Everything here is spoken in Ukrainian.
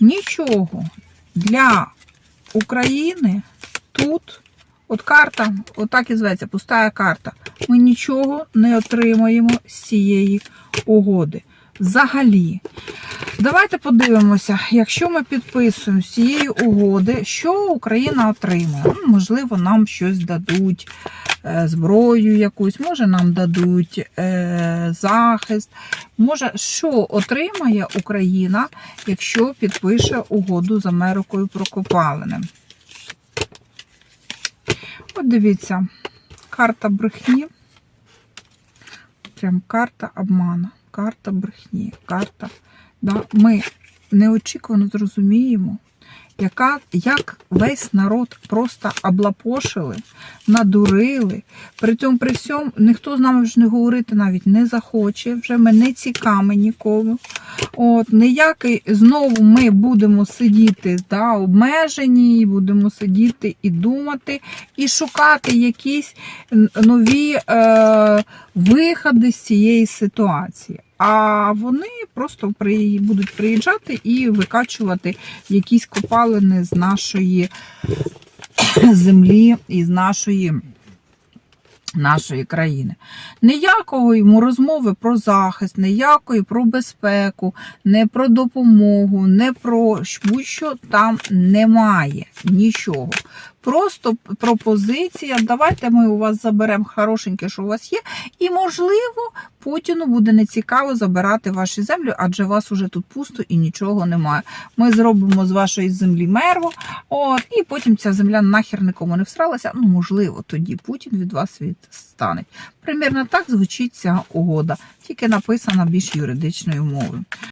Нічого для України тут, от карта, отак і зветься, пустая карта. Ми нічого не отримаємо з цієї угоди. Взагалі. Давайте подивимося, якщо ми підписуємо з цієї угоди, що Україна отримає. Ну, можливо, нам щось дадуть, е, зброю якусь, може нам дадуть е, захист. Може, що отримає Україна, якщо підпише угоду з Америкою про копалини? От дивіться, карта брехні. Прям карта обману, карта брехні, карта. Да? Ми неочікувано зрозуміємо, яка, як весь народ просто облапошили, надурили. При цьому при всьому ніхто з нами вже не говорити навіть не захоче, вже ми не цікаві нікому. От, ніякий знову ми будемо сидіти да, обмежені, будемо сидіти і думати, і шукати якісь нові е, виходи з цієї ситуації. А вони просто при, будуть приїжджати і викачувати якісь копалини з нашої землі і з нашої. Нашої країни. Ніякого йому розмови про захист, ніякої про безпеку, не про допомогу, не про будь-що там немає нічого. Просто пропозиція. Давайте ми у вас заберемо хорошеньке, що у вас є, і, можливо, Путіну буде нецікаво забирати ваші землі, адже вас уже тут пусто і нічого немає. Ми зробимо з вашої землі мерво, от, і потім ця земля нахер нікому не всралася. Ну, можливо, тоді Путін від вас відстане. Примірно так звучить ця угода, тільки написана більш юридичною мовою.